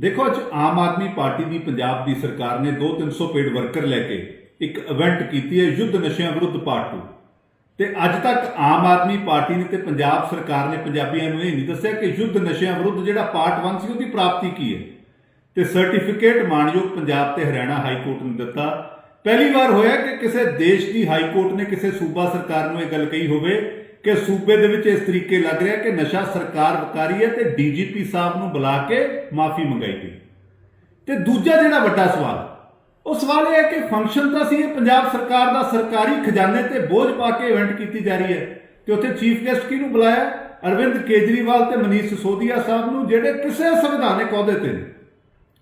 ਦੇਖੋ ਅੱਜ ਆਮ ਆਦਮੀ ਪਾਰਟੀ ਦੀ ਪੰਜਾਬ ਦੀ ਸਰਕਾਰ ਨੇ 2-300 ਪੇਡ ਵਰਕਰ ਲੈ ਕੇ ਇੱਕ ਇਵੈਂਟ ਕੀਤੀ ਹੈ ਯੁੱਧ ਨਸ਼ਿਆਂ ਵਿਰੁੱਧ ਪਾਰਟ 2 ਤੇ ਅੱਜ ਤੱਕ ਆਮ ਆਦਮੀ ਪਾਰਟੀ ਨੇ ਤੇ ਪੰਜਾਬ ਸਰਕਾਰ ਨੇ ਪੰਜਾਬੀਆਂ ਨੂੰ ਇਹ ਨਹੀਂ ਦੱਸਿਆ ਕਿ ਯੁੱਧ ਨਸ਼ਿਆਂ ਵਿਰੁੱਧ ਜਿਹੜਾ ਪਾਰਟ 1 ਸੀ ਉਹਦੀ ਪ੍ਰਾਪਤੀ ਕੀ ਹੈ। ਤੇ ਸਰਟੀਫਿਕੇਟ ਮਾਨਯੋਗ ਪੰਜਾਬ ਤੇ ਹਰਿਆਣਾ ਹਾਈ ਕੋਰਟ ਨੇ ਦਿੱਤਾ। ਪਹਿਲੀ ਵਾਰ ਹੋਇਆ ਕਿ ਕਿਸੇ ਦੇਸ਼ ਦੀ ਹਾਈ ਕੋਰਟ ਨੇ ਕਿਸੇ ਸੂਬਾ ਸਰਕਾਰ ਨੂੰ ਇਹ ਗੱਲ ਕਹੀ ਹੋਵੇ ਕਿ ਸੂਬੇ ਦੇ ਵਿੱਚ ਇਸ ਤਰੀਕੇ ਲੱਗ ਰਿਹਾ ਕਿ ਨਸ਼ਾ ਸਰਕਾਰ ਵਕਾਰੀ ਹੈ ਤੇ ਡੀਜੀਪੀ ਸਾਹਿਬ ਨੂੰ ਬੁਲਾ ਕੇ ਮਾਫੀ ਮੰਗਾਈ ਗਈ। ਤੇ ਦੂਜਾ ਜਿਹੜਾ ਵੱਡਾ ਸਵਾਲ, ਉਹ ਸਵਾਲ ਇਹ ਹੈ ਕਿ ਫੰਕਸ਼ਨ ਤਾਂ ਸੀ ਇਹ ਪੰਜਾਬ ਸਰਕਾਰ ਦਾ ਸਰਕਾਰੀ ਖਜ਼ਾਨੇ ਤੇ ਬੋਝ ਪਾ ਕੇ ਇਵੈਂਟ ਕੀਤੀ ਜਾ ਰਹੀ ਹੈ ਤੇ ਉੱਥੇ ਚੀਫ ਗੈਸਟ ਕਿਹਨੂੰ ਬੁਲਾਇਆ? ਅਰਵਿੰਦ ਕੇਜਰੀਵਾਲ ਤੇ ਮਨੀਸ਼ ਸਿਸੋਦੀਆ ਸਾਹਿਬ ਨੂੰ, ਜਿਹੜੇ ਕਿਸੇ ਸੰਵਿਧਾਨਕ ਅਹੁਦੇ ਤੇ ਨੇ।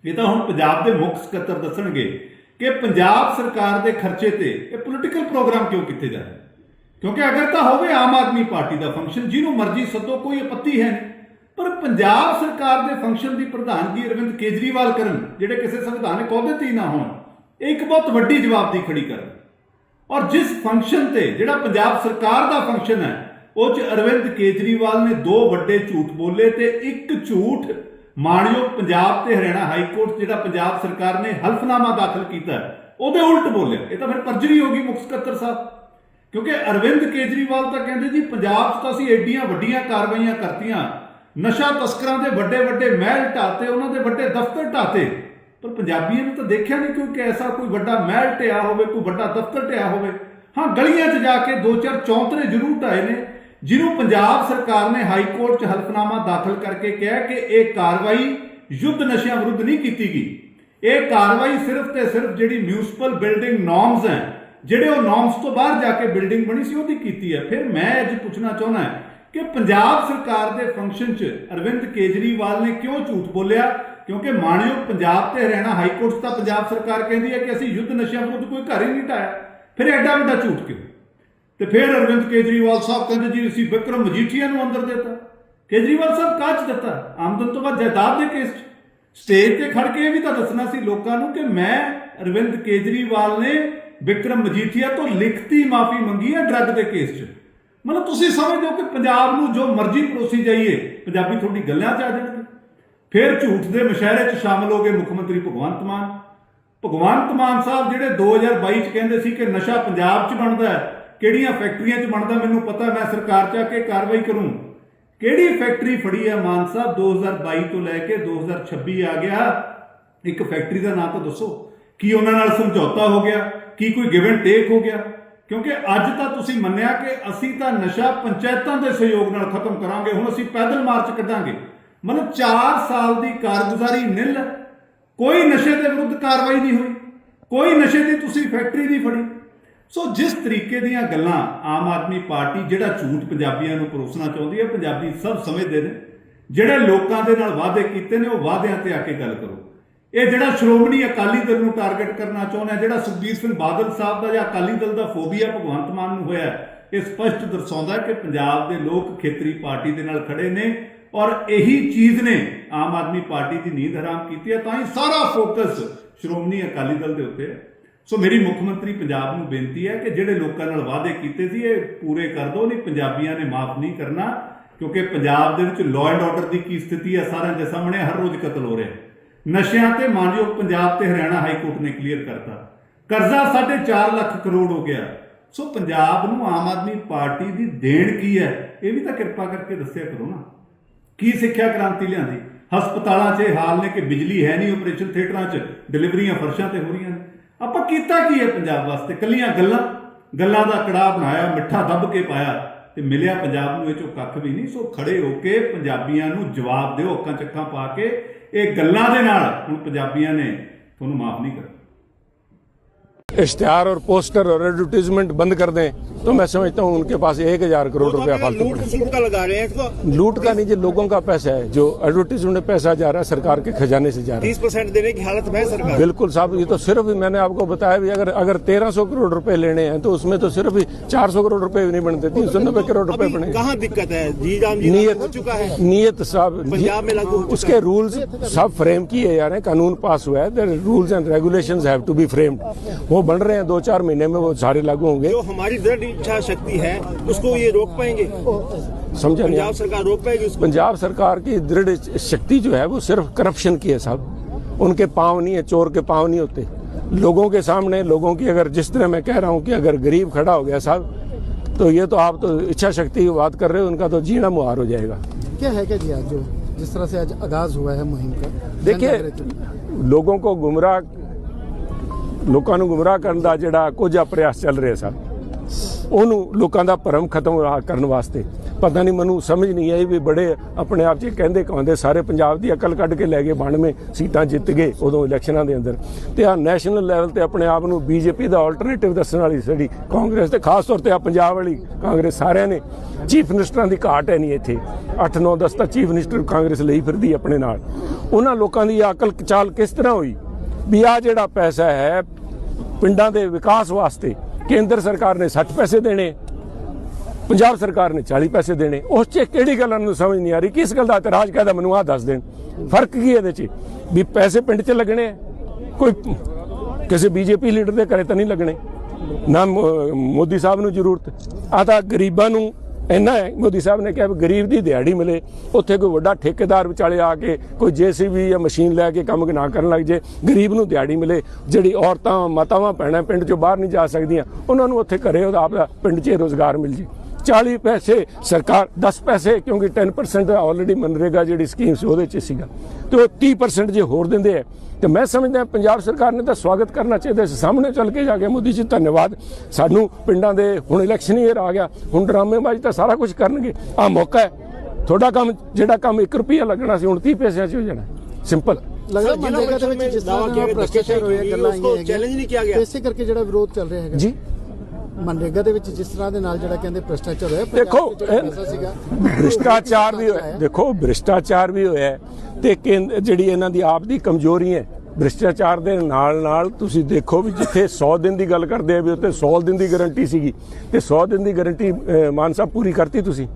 ਇਹ ਤਾਂ ਹੁਣ ਪੰਜਾਬ ਦੇ ਮੁੱਖ ਸਕੱਤਰ ਦੱਸਣਗੇ ਕਿ ਪੰਜਾਬ ਸਰਕਾਰ ਦੇ ਖਰਚੇ ਤੇ ਇਹ ਪੋਲੀਟੀਕਲ ਪ੍ਰੋਗਰਾਮ ਕਿਉਂ ਕੀਤੇ ਜਾ ਰਹੇ ਕਿਉਂਕਿ ਅਗਰ ਤਾਂ ਹੋਵੇ ਆਮ ਆਦਮੀ ਪਾਰਟੀ ਦਾ ਫੰਕਸ਼ਨ ਜਿਹਨੂੰ ਮਰਜ਼ੀ ਸੱਦੋ, ਕੋਈ ਆਪੱਤੀ ਹੈ ਨਹੀਂ। ਪਰ ਪੰਜਾਬ ਸਰਕਾਰ ਦੇ ਫੰਕਸ਼ਨ ਦੀ ਪ੍ਰਧਾਨਗੀ ਅਰਵਿੰਦ ਕੇਜਰੀਵਾਲ ਕਰਨ, ਜਿਹੜੇ ਕਿਸੇ ਸੰਵਿਧਾਨਕ ਅਹੁਦੇ ਤੇ ਹੀ ਨਾ ਹੋਣ, ਇਹ ਇੱਕ ਬਹੁਤ ਵੱਡੀ ਜਵਾਬਦੀ ਖੜੀ ਕਰਨ। ਔਰ ਜਿਸ ਫੰਕਸ਼ਨ ਤੇ, ਜਿਹੜਾ ਪੰਜਾਬ ਸਰਕਾਰ ਦਾ ਫੰਕਸ਼ਨ ਹੈ, ਉਹ ਚ ਅਰਵਿੰਦ ਕੇਜਰੀਵਾਲ ਨੇ ਦੋ ਵੱਡੇ ਝੂਠ ਬੋਲੇ ਤੇ ਇੱਕ ਝੂਠ ਮਾਣਯੋਗ ਪੰਜਾਬ ਤੇ ਹਰਿਆਣਾ ਹਾਈ ਕੋਰਟ, ਜਿਹੜਾ ਪੰਜਾਬ ਸਰਕਾਰ ਨੇ ਹਲਫਨਾਮਾ ਦਾਖਲ ਕੀਤਾ, ਉਹਦੇ ਉਲਟ ਬੋਲਿਆ। ਇਹ ਤਾਂ ਫਿਰ ਪਰਜਰੀ ਹੋ ਗਈ ਮੁੱਖ ਸਕੱਤਰ ਸਾਹਿਬ। ਕਿਉਂਕਿ ਅਰਵਿੰਦ ਕੇਜਰੀਵਾਲ ਤਾਂ ਕਹਿੰਦੇ ਜੀ, ਪੰਜਾਬ 'ਚ ਤਾਂ ਅਸੀਂ ਐਡੀਆਂ ਵੱਡੀਆਂ ਕਾਰਵਾਈਆਂ ਕਰਤੀਆਂ। ਨਸ਼ਾ ਤਸਕਰਾਂ ਦੇ ਵੱਡੇ ਵੱਡੇ ਮਹਿਲ ਢਾਤੇ, ਉਹਨਾਂ ਦੇ ਵੱਡੇ ਦਫ਼ਤਰ ਢਾਤੇ। ਪਰ ਪੰਜਾਬੀਆਂ ਨੇ ਤਾਂ ਦੇਖਿਆ ਨਹੀਂ ਕਿਉਂਕਿ ਐਸਾ ਕੋਈ ਵੱਡਾ ਮਹਿਲ ਢਿਆ ਹੋਵੇ, ਕੋਈ ਵੱਡਾ ਦਫ਼ਤਰ ਢਿਆ ਹੋਵੇ। ਹਾਂ, ਗਲੀਆਂ 'ਚ ਜਾ ਕੇ ਦੋ ਚਾਰ ਚੌਂਤਰੇ ਜ਼ਰੂਰ ਢਾਏ ਨੇ, ਜਿਹਨੂੰ ਪੰਜਾਬ ਸਰਕਾਰ ਨੇ ਹਾਈ ਕੋਰਟ 'ਚ ਹਲਫਨਾਮਾ ਦਾਖਲ ਕਰਕੇ ਕਿਹਾ ਕਿ ਇਹ ਕਾਰਵਾਈ ਯੁੱਧ ਨਸ਼ਿਆਂ ਵਿਰੁੱਧ ਨਹੀਂ ਕੀਤੀ ਗਈ। ਇਹ ਕਾਰਵਾਈ ਸਿਰਫ ਤੇ ਸਿਰਫ ਜਿਹੜੀ ਮਿਊਨਿਸਪਲ ਬਿਲਡਿੰਗ ਨਾਰਮਸ ਹੈ ਜਿਹੜੇ ਉਹ ਨਾਰਮਸ ਤੋਂ ਬਾਹਰ ਜਾ ਕੇ ਬਿਲਡਿੰਗ ਬਣੀ ਸੀ, ਉਹਦੀ ਕੀਤੀ ਹੈ। ਫਿਰ ਮੈਂ ਅੱਜ ਪੁੱਛਣਾ ਚਾਹੁੰਦਾ ਹਾਂ ਕਿ ਪੰਜਾਬ ਸਰਕਾਰ ਦੇ ਫੰਕਸ਼ਨ 'ਚ ਅਰਵਿੰਦ ਕੇਜਰੀਵਾਲ ਨੇ ਕਿਉਂ ਝੂਠ ਬੋਲਿਆ? ਕਿਉਂਕਿ ਮਾਣਯੋਗ ਪੰਜਾਬ ਤੇ ਹਰਿਆਣਾ ਹਾਈ ਕੋਰਟ ਤਾਂ ਪੰਜਾਬ ਸਰਕਾਰ ਕਹਿੰਦੀ ਹੈ ਕਿ ਅਸੀਂ ਯੁੱਧ ਨਸ਼ਿਆਂ ਵਿਰੁੱਧ ਕੋਈ ਘਰ ਹੀ ਨਹੀਂ ਢਾਇਆ ਫਿਰ ਐਡਾ ਵੱਡਾ ਝੂਠ ਕਿਉਂ? ਤੇ ਫਿਰ ਅਰਵਿੰਦ ਕੇਜਰੀਵਾਲ ਸਾਹਿਬ ਕਹਿੰਦੇ ਜੀ, ਅਸੀਂ ਵਿਕਰਮ ਮਜੀਠੀਆ ਨੂੰ ਅੰਦਰ ਦਿੱਤਾ। ਕੇਜਰੀਵਾਲ ਸਾਹਿਬ ਕਾਹ 'ਚ ਦਿੱਤਾ? ਆਮਦਨ ਤੋਂ ਬਾਅਦ ਜਾਇਦਾਦ ਦੇ ਕੇਸ 'ਚ। ਸਟੇਜ ਤੇ ਖੜ ਕੇ ਇਹ ਵੀ ਤਾਂ ਦੱਸਣਾ ਸੀ ਲੋਕਾਂ ਨੂੰ ਕਿ ਮੈਂ ਅਰਵਿੰਦ ਕੇਜਰੀਵਾਲ ਨੇ ਵਿਕਰਮ ਮਜੀਠੀਆ ਤੋਂ ਲਿਖਤੀ ਮਾਫੀ ਮੰਗੀ ਹੈ ਡਰੱਗ ਦੇ ਕੇਸ 'ਚ। ਮਤਲਬ ਤੁਸੀਂ ਸਮਝਦੇ ਹੋ ਕਿ ਪੰਜਾਬ ਨੂੰ ਜੋ ਮਰਜ਼ੀ ਪਰੋਸੀ ਜਾਈਏ, ਪੰਜਾਬੀ ਤੁਹਾਡੀ ਗੱਲਾਂ 'ਚ ਆ ਜਾਣਗੇ। ਫਿਰ ਝੂਠ ਦੇ ਮੁਸ਼ਾਇਰੇ 'ਚ ਸ਼ਾਮਲ ਹੋ ਗਏ ਮੁੱਖ ਮੰਤਰੀ ਭਗਵੰਤ ਮਾਨ। ਭਗਵੰਤ ਮਾਨ ਸਾਹਿਬ ਜਿਹੜੇ 2022 'ਚ ਕਹਿੰਦੇ ਸੀ ਕਿ ਨਸ਼ਾ ਪੰਜਾਬ 'ਚ ਬਣਦਾ ਹੈ, ਕਿਹੜੀਆਂ ਫੈਕਟਰੀਆਂ 'ਚ ਬਣਦਾ ਮੈਨੂੰ ਪਤਾ ਮੈਂ ਸਰਕਾਰ 'ਚ ਆ ਕੇ ਕਾਰਵਾਈ ਕਰੂੰ। ਕਿਹੜੀ ਫੈਕਟਰੀ ਫੜੀ ਹੈ ਮਾਨ ਸਾਹਿਬ? 2022 ਤੋਂ ਲੈ ਕੇ 2026 ਆ ਗਿਆ। ਇੱਕ ਫੈਕਟਰੀ ਦਾ ਨਾਮ ਤਾਂ ਦੱਸੋ। ਕੀ ਉਹਨਾਂ ਨਾਲ ਸਮਝੌਤਾ ਹੋ ਗਿਆ? ਕੀ ਕੋਈ ਗਿਵਨ ਟੇਕ ਹੋ ਗਿਆ? ਕਿਉਂਕਿ ਅੱਜ ਤਾਂ ਤੁਸੀਂ ਮੰਨਿਆ ਕਿ ਅਸੀਂ ਤਾਂ ਨਸ਼ਾ ਪੰਚਾਇਤਾਂ ਦੇ ਸਹਿਯੋਗ ਨਾਲ ਖਤਮ ਕਰਾਂਗੇ, ਹੁਣ ਅਸੀਂ ਪੈਦਲ ਮਾਰਚ ਕੱਢਾਂਗੇ। ਮਤਲਬ 4 ਸਾਲ ਦੀ ਕਾਰਗੁਜ਼ਾਰੀ ਨਿਲ, ਕੋਈ ਨਸ਼ੇ ਦੇ ਵਿਰੁੱਧ ਕਾਰਵਾਈ ਨਹੀਂ ਹੋਈ, ਕੋਈ ਨਸ਼ੇ ਦੀ ਤੁਸੀਂ ਫੈਕਟਰੀ ਨਹੀਂ ਫੜੀ। ਸੋ ਜਿਸ ਤਰੀਕੇ ਦੀਆਂ ਗੱਲਾਂ ਆਮ ਆਦਮੀ ਪਾਰਟੀ ਜਿਹੜਾ ਝੂਠ ਪੰਜਾਬੀਆਂ ਨੂੰ ਪਰੋਸਣਾ ਚਾਹੁੰਦੀ ਹੈ, ਪੰਜਾਬੀ ਸਭ ਸਮਝਦੇ ਨੇ, ਜਿਹੜੇ ਲੋਕਾਂ ਦੇ ਨਾਲ ਵਾਅਦੇ ਕੀਤੇ ਨੇ, ਉਹ ਵਾਅਦਿਆਂ ਤੇ ਆ ਕੇ ਗੱਲ ਕਰੋ। ਇਹ ਜਿਹੜਾ ਸ਼੍ਰੋਮਣੀ ਅਕਾਲੀ ਦਲ ਨੂੰ ਟਾਰਗੇਟ ਕਰਨਾ ਚਾਹੁੰਦਾ ਜਿਹੜਾ ਸੁਖਬੀਰ ਸਿੰਘ ਬਾਦਲ ਸਾਹਿਬ ਦਾ ਜਾਂ ਅਕਾਲੀ ਦਲ ਦਾ ਫੋਬੀਆ ਭਗਵੰਤ ਮਾਨ ਨੂੰ ਹੋਇਆ, ਇਹ ਸਪਸ਼ਟ ਦਰਸਾਉਂਦਾ ਕਿ ਪੰਜਾਬ ਦੇ ਲੋਕ ਖੇਤਰੀ ਪਾਰਟੀ ਦੇ ਨਾਲ ਖੜੇ ਨੇ ਔਰ ਇਹੀ ਚੀਜ਼ ਨੇ ਆਮ ਆਦਮੀ ਪਾਰਟੀ ਦੀ ਨੀਂਦ ਹਰਾਮ ਕੀਤੀ ਹੈ, ਤਾਂ ਹੀ ਸਾਰਾ ਫੋਕਸ ਸ਼੍ਰੋਮਣੀ ਅਕਾਲੀ ਦਲ ਦੇ ਉੱਤੇ ਹੈ। ਸੋ ਮੇਰੀ ਮੁੱਖ ਮੰਤਰੀ ਪੰਜਾਬ ਨੂੰ ਬੇਨਤੀ ਹੈ ਕਿ ਜਿਹੜੇ ਲੋਕਾਂ ਨਾਲ ਵਾਅਦੇ ਕੀਤੇ ਸੀ, ਇਹ ਪੂਰੇ ਕਰ ਦਿਓ, ਨਹੀਂ ਪੰਜਾਬੀਆਂ ਨੇ ਮਾਫ ਨਹੀਂ ਕਰਨਾ, ਕਿਉਂਕਿ ਪੰਜਾਬ ਦੇ ਵਿੱਚ ਲਾਅ ਐਂਡ ਆਰਡਰ ਦੀ ਕੀ ਸਥਿਤੀ ਹੈ, ਸਾਰਿਆਂ ਦੇ ਸਾਹਮਣੇ ਹਰ ਰੋਜ਼ ਕਤਲ ਹੋ ਰਿਹਾ। ਨਸ਼ਿਆਂ ਤੇ ਮਾਨਯੋਗ ਪੰਜਾਬ ਤੇ ਹਰਿਆਣਾ ਹਾਈ ਕੋਰਟ ਨੇ ਕਲੀਅਰ ਕਰਤਾ। ਕਰਜ਼ਾ 4.5 ਲੱਖ ਕਰੋੜ ਹੋ ਗਿਆ। ਸੋ ਪੰਜਾਬ ਨੂੰ ਆਮ ਆਦਮੀ ਪਾਰਟੀ ਦੀ ਦੇਣ ਕੀ ਹੈ? ਇਹ ਵੀ ਤਾਂ ਕਿਰਪਾ ਕਰਕੇ ਦੱਸਿਆ ਕਰੋ ਨਾ। ਕੀ ਸਿੱਖਿਆ ਕ੍ਰਾਂਤੀ ਲਿਆਂਦੀ? ਹਸਪਤਾਲਾਂ 'ਚ ਇਹ ਹਾਲ ਨੇ ਕਿ ਬਿਜਲੀ ਹੈ ਨਹੀਂ ਆਪਰੇਸ਼ਨ ਥੀਏਟਰਾਂ 'ਚ ਡਿਲੀਵਰੀਆਂ ਫਰਸ਼ਾਂ ਤੇ ਹੋ ਰਹੀਆਂ ਨੇ। ਆਪਾਂ ਕੀਤਾ ਕੀ ਹੈ ਪੰਜਾਬ ਵਾਸਤੇ? ਕੱਲੀਆਂ ਗੱਲਾਂ ਗੱਲਾਂ ਦਾ ਕੜਾਹ ਬਣਾਇਆ, ਮਿੱਠਾ ਦੱਬ ਕੇ ਪਾਇਆ ਤੇ ਮਿਲਿਆ ਪੰਜਾਬ ਨੂੰ, ਇਹ ਚੋਂ ਕੱਖ ਵੀ ਨਹੀਂ। ਸੋ ਖੜੇ ਹੋ ਕੇ ਪੰਜਾਬੀਆਂ ਨੂੰ ਜਵਾਬ ਦਿਓ, ਅੱਖਾਂ ਚੱਕਾਂ ਪਾ ਕੇ ਇਹ ਗੱਲਾਂ ਦੇ ਨਾਲ ਹੁਣ ਪੰਜਾਬੀਆਂ ਨੇ ਤੁਹਾਨੂੰ ਮਾਫ ਨਹੀਂ ਕਰਨਾ। इश्तेहार और पोस्टर और एडवर्टीजमेंट बंद कर दें तो मैं समझता हूँ उनके पास एक हज़ार करोड़ रुपया फालतू लूट का लगा रहे हैं लूट का नहीं जो लोगों का पैसा है जो एडवर्टीजमेंट में पैसा जा रहा है सरकार के खजाने से जा रहा है। तीस परसेंट देने की हालत में सरकार? बिल्कुल साहब ये तो सिर्फ़ मैंने आपको बताया भी अगर अगर तेरह सौ करोड़ रुपए लेने हैं तो उसमें तो सिर्फ़ चार सौ करोड़ रुपए भी नहीं बनते तीन सौ नब्बे करोड़ रुपए बने। कहाँ दिक्कत है? जी जान जी नीयत हो चुका है। नीयत साहब पंजाब में लागू उसके रूल्स सब फ्रेम किए जा रहे हैं कानून पास हुआ है rules and regulation have to be framed वो बन रहे हैं दो चार महीने में वो सारे लागू होंगे। जो हमारी दृढ़ इच्छा शक्ति है उसको ये रोक पाएँगे? समझा पंजाब सरकार रोक पाएगी उसको? पंजाब सरकार की दृढ़ शक्ति जो है वो सिर्फ़ करप्शन की है साहब। उनके पाँव नहीं है चोर के पाँव नहीं होते। लोगों के सामने लोगों की अगर जिस तरह मैं कह रहा हूँ कि अगर गरीब खड़ा हो गया साहब तो ये तो आप तो इच्छा शक्ति की बात कर रहे हो उनका तो जीना मुहार हो जाएगा। क्या है क्या जी आज जो जिस तरह से आज आगाज़ हुआ है मुहिम का? देखिए लोगों को गुमराह ਲੋਕਾਂ ਨੂੰ ਗੁੰਮਰਾਹ ਕਰਨ ਦਾ ਜਿਹੜਾ ਕੁਝ ਪ੍ਰਯਾਸ ਚੱਲ ਰਿਹਾ ਸਰ, ਉਹਨੂੰ ਲੋਕਾਂ ਦਾ ਭਰਮ ਖਤਮ ਕਰਨ ਵਾਸਤੇ। ਪਤਾ ਨਹੀਂ, ਮੈਨੂੰ ਸਮਝ ਨਹੀਂ ਆਈ ਵੀ ਬੜੇ ਆਪਣੇ ਆਪ 'ਚ ਕਹਿੰਦੇ ਕਹਾਉਂਦੇ ਸਾਰੇ ਪੰਜਾਬ ਦੀ ਅਕਲ ਕੱਢ ਕੇ ਲੈ ਗਏ 92 ਸੀਟਾਂ ਜਿੱਤ ਗਏ ਉਦੋਂ ਇਲੈਕਸ਼ਨਾਂ ਦੇ ਅੰਦਰ। ਤੇ ਆ ਨੈਸ਼ਨਲ ਲੈਵਲ ਤੇ ਆਪਣੇ ਆਪ ਨੂੰ ਬੀਜੇਪੀ ਦਾ ਆਲਟਰਨੇਟਿਵ ਦੱਸਣ ਵਾਲੀ ਸਾਡੀ ਕਾਂਗਰਸ ਤੇ ਖਾਸ ਤੌਰ ਤੇ ਆ ਪੰਜਾਬ ਵਾਲੀ ਕਾਂਗਰਸ ਸਾਰਿਆਂ ਨੇ ਚੀਫ ਮਿਨਿਸਟਰਾਂ ਦੀ ਘਾਟ ਹੈ ਨਹੀਂ ਇੱਥੇ। 8 9 10 ਤਾਂ ਚੀਫ ਮਿਨਿਸਟਰ ਕਾਂਗਰਸ ਲਈ ਫਿਰਦੀ ਆਪਣੇ ਨਾਲ। ਉਹਨਾਂ ਲੋਕਾਂ ਦੀ ਅਕਲ ਚਾਲ ਕਿਸ ਤਰ੍ਹਾਂ ਹੋਈ? ਵੀ ਆ ਜਿਹੜਾ ਪੈਸਾ ਹੈ, ਪਿੰਡਾਂ ਦੇ ਵਿਕਾਸ ਵਾਸਤੇ ਕੇਂਦਰ ਸਰਕਾਰ ਨੇ 60 ਪੈਸੇ ਦੇਣੇ, ਪੰਜਾਬ ਸਰਕਾਰ ਨੇ 40 ਪੈਸੇ ਦੇਣੇ, ਉਸ 'ਚ ਕਿਹੜੀ ਗੱਲ ਨੂੰ ਸਮਝ ਨਹੀਂ ਆ ਰਹੀ, ਕਿਸ ਗੱਲ ਦਾ ਇਤਰਾਜ਼ ਕਾਹਦਾ ਮੈਨੂੰ ਆ ਦੱਸ ਦੇਣ। ਫ਼ਰਕ ਕੀ ਹੈ ਇਹਦੇ 'ਚ? ਵੀ ਪੈਸੇ ਪਿੰਡ 'ਚ ਲੱਗਣੇ ਆ? ਕੋਈ ਕਿਸੇ ਬੀਜੇਪੀ ਲੀਡਰ ਦੇ ਘਰੇ ਤਾਂ ਨਹੀਂ ਲੱਗਣੇ? ਨਾ ਮੋਦੀ ਸਾਹਿਬ ਨੂੰ ਜ਼ਰੂਰਤ। ਆ ਤਾਂ ਗਰੀਬਾਂ ਨੂੰ ਇੰਨਾ ਹੈ, ਮੋਦੀ ਸਾਹਿਬ ਨੇ ਕਿਹਾ ਵੀ ਗਰੀਬ ਦੀ ਦਿਹਾੜੀ ਮਿਲੇ, ਉੱਥੇ ਕੋਈ ਵੱਡਾ ਠੇਕੇਦਾਰ ਵਿਚਾਲੇ ਆ ਕੇ, ਕੋਈ ਜੀਸੀਬੀ ਜਾਂ ਮਸ਼ੀਨ ਲੈ ਕੇ ਕੰਮ ਨਾ ਕਰਨ ਲੱਗ ਜੇ, ਗਰੀਬ ਨੂੰ ਦਿਹਾੜੀ ਮਿਲੇ, ਜਿਹੜੀ ਔਰਤਾਂ, ਮਾਤਾਵਾਂ, ਭੈਣਾਂ ਪਿੰਡ ਚੋਂ ਬਾਹਰ ਨਹੀਂ ਜਾ ਸਕਦੀਆਂ, ਉਹਨਾਂ ਨੂੰ ਉੱਥੇ ਘਰੇ ਉਹਦਾ ਆਪਦਾ ਪਿੰਡ 'ਚ ਹੀ ਰੋਜ਼ਗਾਰ ਮਿਲ ਜੇ। 40 ਪੈਸੇ ਸਰਕਾਰ 10 ਪੈਸੇ ਕਿਉਂਕਿ 10% ਆਲਰੇਡੀ ਮਨਰੇਗਾ ਜਿਹੜੀ ਸਕੀਮ ਸੀ ਉਹਦੇ 'ਚ ਸੀਗਾ। ਤੇ ਉਹ 30% ਜੇ ਹੋਰ ਦਿੰਦੇ ਆ ਤੇ ਮੈਂ ਸਮਝਦਾ ਪੰਜਾਬ ਸਰਕਾਰ ਨੇ ਤਾਂ ਸਵਾਗਤ ਕਰਨਾ ਚਾਹੀਦਾ ਸੀ। ਸਾਹਮਣੇ ਚੱਲ ਕੇ ਜਾ ਕੇ ਮੋਦੀ ਜੀ ਧੰਨਵਾਦ। ਸਾਨੂੰ ਪਿੰਡਾਂ ਦੇ ਹੁਣ ਇਲੈਕਸ਼ਨ ਈਅਰ ਆ ਗਿਆ ਹੁਣ ਡਰਾਮੇਬਾਜ਼ੀ ਤਾਂ ਸਾਰਾ ਕੁਝ ਕਰਨਗੇ। ਆ ਮੌਕਾ ਹੈ। ਤੁਹਾਡਾ ਕੰਮ ਜਿਹੜਾ ਕੰਮ 1 ਰੁਪਿਆ ਲੱਗਣਾ ਸੀ ਹੁਣ 30 ਪੈਸਿਆਂ 'ਚ ਹੋ ਜਾਣਾ। ਸਿੰਪਲ ਲੱਗਦਾ ਮਨਰੇਗਾ ਦੇ ਵਿੱਚ ਜਿਸ ਤਰ੍ਹਾਂ ਭ੍ਰਿਸ਼ਟਾਚਾਰ ਹੋਇਆ ਗੱਲਾਂ ਆਈਆਂ। ਇਸੇ ਕਰਕੇ ਜਿਹੜਾ ਵਿਰੋਧ ਚੱਲ ਰਿਹਾ ਹੈਗਾ। ਜੀ। ਮਨਰੇਗਾ ਦੇ ਵਿੱਚ ਜਿਸ ਤਰ੍ਹਾਂ ਦੇ ਨਾਲ ਜਿਹੜਾ ਕਹਿੰਦੇ ਭ੍ਰਿਸ਼ਟਾਚਾਰ ਹੋਇਆ ਦੇਖੋ ਸੀਗਾ ਭ੍ਰਿਸ਼ਟਾਚਾਰ ਵੀ ਹੋਇਆ। ਦੇਖੋ ਭ੍ਰਿਸ਼ਟਾਚਾਰ ਵੀ ਹੋਇਆ ਤੇ ਜਿਹੜੀ ਇਹਨਾਂ ਦੀ ਆਪ ਦੀ ਕਮਜ਼ੋਰੀ ਹੈ ਭ੍ਰਿਸ਼ਟਾਚਾਰ ਦੇ ਨਾਲ ਨਾਲ ਤੁਸੀਂ ਦੇਖੋ ਵੀ ਜਿੱਥੇ 100 ਦਿਨ ਦੀ ਗੱਲ ਕਰਦੇ ਆ ਵੀ ਉੱਥੇ 100 ਦਿਨ ਦੀ ਗਾਰੰਟੀ ਸੀਗੀ ਤੇ 100 ਦਿਨ ਦੀ ਗਾਰੰਟੀ ਮਾਨ ਸਾਹਿਬ ਪੂਰੀ ਕਰਤੀ ਤੁਸੀਂ।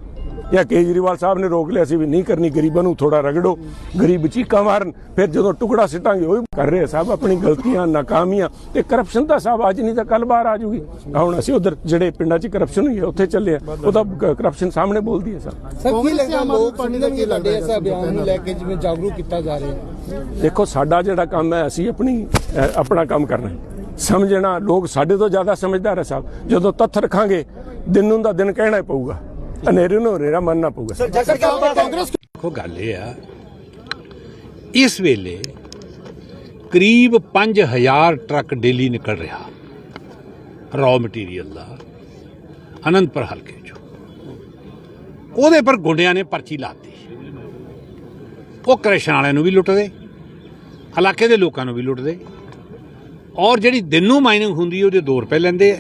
ਜਾਂ ਕੇਜਰੀਵਾਲ ਸਾਹਿਬ ਨੇ ਰੋਕ ਲਿਆ ਸੀ ਵੀ ਨਹੀਂ ਕਰਨੀ ਗਰੀਬਾਂ ਨੂੰ ਥੋੜਾ ਰਗੜੋ ਗਰੀਬ ਚੀਕਾਂ ਮਾਰਨ ਫਿਰ ਜਦੋਂ ਟੁਕੜਾ ਸਿੱਟਾਂਗੇ ਉਹ ਕਰ ਰਹੇ ਸਾਹਿਬ ਆਪਣੀ ਗਲਤੀਆਂ ਨਾਕਾਮੀਆਂ ਤੇ ਕਰਪਸ਼ਨ ਤਾਂ ਸਾਹਿਬ ਅੱਜ ਨਹੀਂ ਤਾਂ ਕੱਲ ਬਾਹਰ ਆ ਜੂਗੀ ਹੁਣ ਅਸੀਂ ਉਧਰ ਜਿਹੜੇ ਪਿੰਡਾਂ 'ਚ ਕਰਪਸ਼ਨ ਹੋਈ ਹੈ ਉੱਥੇ ਚੱਲੇ ਆ। ਉਹਦਾ ਕਰਪਸ਼ਨ ਸਾਹਮਣੇ ਬੋਲਦੀ ਹੈ ਸਰ। ਸਰ ਕੀ ਲੱਗਦਾ ਲੋਕ ਪਾਰਟੀ ਦਾ ਕੀ ਲੱਗਦਾ ਐਸਾ ਬਿਆਨ ਨੂੰ ਲੈ ਕੇ ਜਿਵੇਂ ਜਾਗਰੂਕ ਕੀਤਾ ਜਾ ਰਿਹਾ ਹੈ? ਦੇਖੋ ਸਾਡਾ ਜਿਹੜਾ ਕੰਮ ਹੈ ਅਸੀਂ ਆਪਣੀ ਆਪਣਾ ਕੰਮ ਕਰਨਾ ਹੈ। ਸਮਝਣਾ ਲੋਕ ਸਾਡੇ ਤੋਂ ਜ਼ਿਆਦਾ ਸਮਝਦਾਰ ਹੈ ਸਾਹਿਬ। ਜਦੋਂ ਤੱਥ ਰੱਖਾਂਗੇ ਦਿਨ ਨੂੰ ਦਾ ਦਿਨ ਕਹਿਣਾ ਪਊਗਾ। ਹਨੇਰੇ ਨੂੰ ਹਨੇਰਾ ਮੰਨਣਾ ਪਊਗਾ। ਸਰ ਜਸਰ ਕਾਂਗਰਸ ਦੇਖੋ ਗੱਲ ਇਹ ਆ ਇਸ ਵੇਲੇ ਕਰੀਬ 5000 ਟਰੱਕ ਡੇਲੀ ਨਿਕਲ ਰਿਹਾ ਰॉ ਮਟੀਰੀਅਲ ਦਾ ਅਨੰਦਪੁਰ ਹਲਕੇ ਚੋਂ। ਉਹਦੇ ਪਰ ਗੁੰਡਿਆਂ ਨੇ ਪਰਚੀ ਲਾਤੀ। ਉਹ ਕ੍ਰੈਸ਼ਨ ਵਾਲਿਆਂ ਨੂੰ ਵੀ ਲੁੱਟਦੇ ਇਲਾਕੇ ਦੇ ਲੋਕਾਂ ਨੂੰ ਵੀ ਲੁੱਟਦੇ। ਔਰ ਜਿਹੜੀ ਦਿਨ ਨੂੰ ਮਾਈਨਿੰਗ ਹੁੰਦੀ ਹੈ ਉਹਦੇ 2 ਰੁਪਏ ਲੈਂਦੇ ਆ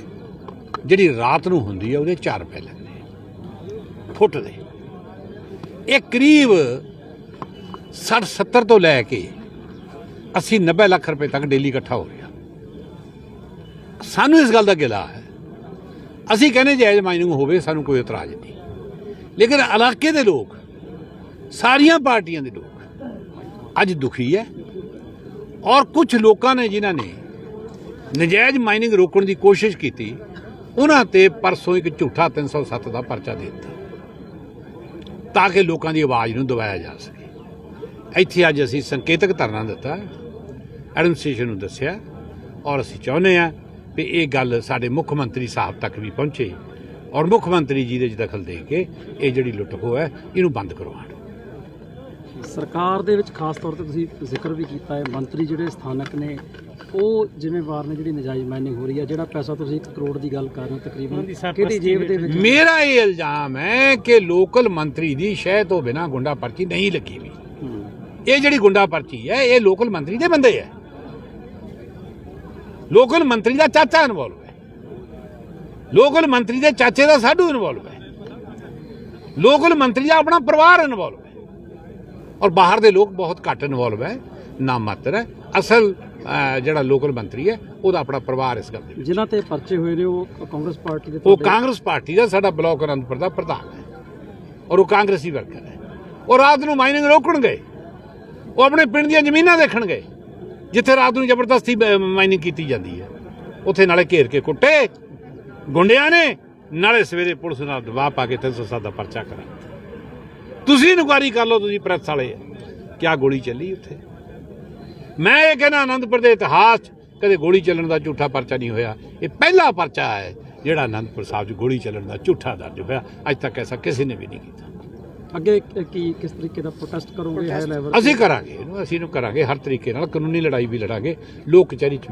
ਜਿਹੜੀ ਰਾਤ ਨੂੰ ਹੁੰਦੀ ਹੈ ਉਹਦੇ 4 ਰੁਪਏ ਲੈਂਦੇ ਫੁੱਟ ਦੇ। ਇਹ ਕਰੀਬ 60 70 ਤੋਂ ਲੈ ਕੇ 80 90 ਲੱਖ ਰੁਪਏ ਤੱਕ ਡੇਲੀ ਇਕੱਠਾ ਹੋ ਰਿਹਾ। ਸਾਨੂੰ ਇਸ ਗੱਲ ਦਾ ਗਿਲਾ ਹੈ। ਅਸੀਂ ਕਹਿੰਦੇ ਜਾਇਜ਼ ਮਾਈਨਿੰਗ ਹੋਵੇ ਸਾਨੂੰ ਕੋਈ ਇਤਰਾਜ਼ ਨਹੀਂ। ਲੇਕਿਨ ਇਲਾਕੇ ਦੇ ਲੋਕ, ਸਾਰੀਆਂ ਪਾਰਟੀਆਂ ਦੇ ਲੋਕ, ਅੱਜ ਦੁਖੀ ਹੈ। ਔਰ ਕੁਝ ਲੋਕਾਂ ਨੇ ਜਿਨ੍ਹਾਂ ਨੇ ਨਜਾਇਜ਼ ਮਾਈਨਿੰਗ ਰੋਕਣ ਦੀ ਕੋਸ਼ਿਸ਼ ਕੀਤੀ, ਉਹਨਾਂ ਤੇ ਪਰਸੋਂ ਇੱਕ ਝੂਠਾ 307 ਦਾ ਪਰਚਾ ਦੇ ਦਿੱਤਾ। ਤਾਂ ਕਿ ਲੋਕਾਂ ਦੀ ਆਵਾਜ਼ ਨੂੰ ਦਬਾਇਆ ਜਾ ਸਕੇ। ਇੱਥੇ ਅੱਜ ਅਸੀਂ ਸੰਕੇਤਕ ਧਰਨਾ ਦਿੱਤਾ, ਐਡਮਿਨਿਸਟ੍ਰੇਸ਼ਨ ਨੂੰ ਦੱਸਿਆ ਔਰ ਅਸੀਂ ਚਾਹੁੰਦੇ ਆ ਵੀ ਇਹ ਗੱਲ ਸਾਡੇ ਮੁੱਖ ਮੰਤਰੀ ਸਾਹਿਬ ਤੱਕ ਵੀ ਪਹੁੰਚੇ ਔਰ ਮੁੱਖ ਮੰਤਰੀ ਜੀ ਦੇ ਚ ਦਖਲ ਦੇ ਕੇ ਇਹ ਜਿਹੜੀ ਲੁੱਟ ਖੋਹ ਹੈ, ਇਹਨੂੰ ਬੰਦ ਕਰਵਾਉਣ। ਸਰਕਾਰ ਦੇ ਵਿੱਚ ਖਾਸ ਤੌਰ ਤੇ ਤੁਸੀਂ ਜ਼ਿਕਰ ਵੀ ਕੀਤਾ ਹੈ ਮੰਤਰੀ ਜਿਹੜੇ ਸਥਾਨਕ ਨੇ ਉਹ ਜ਼ਿੰਮੇਵਾਰ ਨੇ ਜਿਹੜੀ ਨਜਾਇਜ਼ ਮਾਈਨਿੰਗ ਹੋ ਰਹੀ ਹੈ। ਜਿਹੜਾ ਪੈਸਾ ਤੁਸੀਂ 1 ਕਰੋੜ ਦੀ ਗੱਲ ਕਰ ਰਹੇ ਹੋ ਤਕਰੀਬਨ ਕਿਹਦੀ ਜੇਬ ਦੇ ਵਿੱਚ? ਮੇਰਾ ਇਹ ਇਲਜ਼ਾਮ ਹੈ ਕਿ ਲੋਕਲ ਮੰਤਰੀ ਦੀ ਸ਼ਹਿ ਤੋਂ ਬਿਨਾ ਗੁੰਡਾ ਪਰਚੀ ਨਹੀਂ ਲੱਗੀ ਵੀ। ਇਹ ਜਿਹੜੀ ਗੁੰਡਾ ਪਰਚੀ ਹੈ ਇਹ ਲੋਕਲ ਮੰਤਰੀ ਦੇ ਬੰਦੇ ਹੈ। ਲੋਕਲ ਮੰਤਰੀ ਦਾ ਚਾਚਾ ਇਨਵੋਲਵ ਹੈ। ਲੋਕਲ ਮੰਤਰੀ ਦੇ ਚਾਚੇ ਦਾ ਸਾਡੂ ਇਨਵੋਲਵ ਹੈ। ਲੋਕਲ ਮੰਤਰੀ ਦਾ ਆਪਣਾ ਪਰਿਵਾਰ ਇਨਵੋਲਵ ਔਰ ਬਾਹਰ ਦੇ ਲੋਕ ਬਹੁਤ ਘੱਟ ਇਨਵੋਲਵ ਹੈ ਨਾ ਮਾਤਰ ਹੈ। ਅਸਲ ਜਿਹੜਾ ਲੋਕਲ ਮੰਤਰੀ ਹੈ ਉਹਦਾ ਆਪਣਾ ਪਰਿਵਾਰ ਇਸ ਗੱਲ ਦੇ ਜਿਨ੍ਹਾਂ ਤੇ ਪਰਚੇ ਹੋਏ ਨੇ ਉਹ ਕਾਂਗਰਸ ਪਾਰਟੀ ਦੇ ਉਹ ਕਾਂਗਰਸ ਪਾਰਟੀ ਦਾ ਸਾਡਾ ਬਲਾਕ ਅਨੰਦਪੁਰ ਦਾ ਪ੍ਰਧਾਨ ਹੈ। ਔਰ ਉਹ ਕਾਂਗਰਸੀ ਵਰਕਰ ਹੈ। ਉਹ ਰਾਤ ਨੂੰ ਮਾਈਨਿੰਗ ਰੋਕਣ ਗਏ ਉਹ ਆਪਣੇ ਪਿੰਡ ਦੀਆਂ ਜ਼ਮੀਨਾਂ ਦੇਖਣ ਗਏ ਜਿੱਥੇ ਰਾਤ ਨੂੰ ਜ਼ਬਰਦਸਤੀ ਮਾਈਨਿੰਗ ਕੀਤੀ ਜਾਂਦੀ ਹੈ। ਉੱਥੇ ਨਾਲੇ ਘੇਰ ਕੇ ਕੁੱਟੇ। ਗੁੰਡਿਆਂ ਨੇ ਨਾਲੇ ਸਵੇਰੇ ਪੁਲਿਸ ਨਾਲ ਦਬਾਅ ਪਾ ਕੇ 307 ਦਾ ਪਰਚਾ ਕਰਾ ਤੁਸੀਂ ਇਨਕੁਆਰੀ ਕਰ ਲਓ ਤੁਸੀਂ ਪ੍ਰੈਸ ਵਾਲੇ ਕਿਆ ਗੋਲੀ ਚੱਲੀ ਉੱਥੇ? ਮੈਂ ਇਹ ਕਹਿੰਦਾ ਆਨੰਦਪੁਰ ਦੇ ਇਤਿਹਾਸ 'ਚ ਕਦੇ ਗੋਲੀ ਚੱਲਣ ਦਾ ਝੂਠਾ ਪਰਚਾ ਨਹੀਂ ਹੋਇਆ। ਇਹ ਪਹਿਲਾ ਪਰਚਾ ਹੈ ਜਿਹੜਾ ਆਨੰਦਪੁਰ ਸਾਹਿਬ 'ਚ ਗੋਲੀ ਚੱਲਣ ਦਾ ਝੂਠਾ ਦਰਜ ਹੋਇਆ। ਅੱਜ ਤੱਕ ਐਸਾ ਕਿਸੇ ਨੇ ਵੀ ਨਹੀਂ ਕੀਤਾ। ਅੱਗੇ ਕ- ਕਿਸ ਤਰੀਕੇ ਦਾ ਪ੍ਰੋਟੈਸਟ ਕਰੋਗੇ? ਹਾਈ ਲੈਵਲ ਅਸੀਂ ਕਰਾਂਗੇ ਇਹਨੂੰ ਅਸੀਂ ਇਹਨੂੰ ਕਰਾਂਗੇ। ਹਰ ਤਰੀਕੇ ਨਾਲ ਕਾਨੂੰਨੀ ਲੜਾਈ ਵੀ ਲੜਾਂਗੇ। ਲੋਕ ਕਚਹਿਰੀ 'ਚ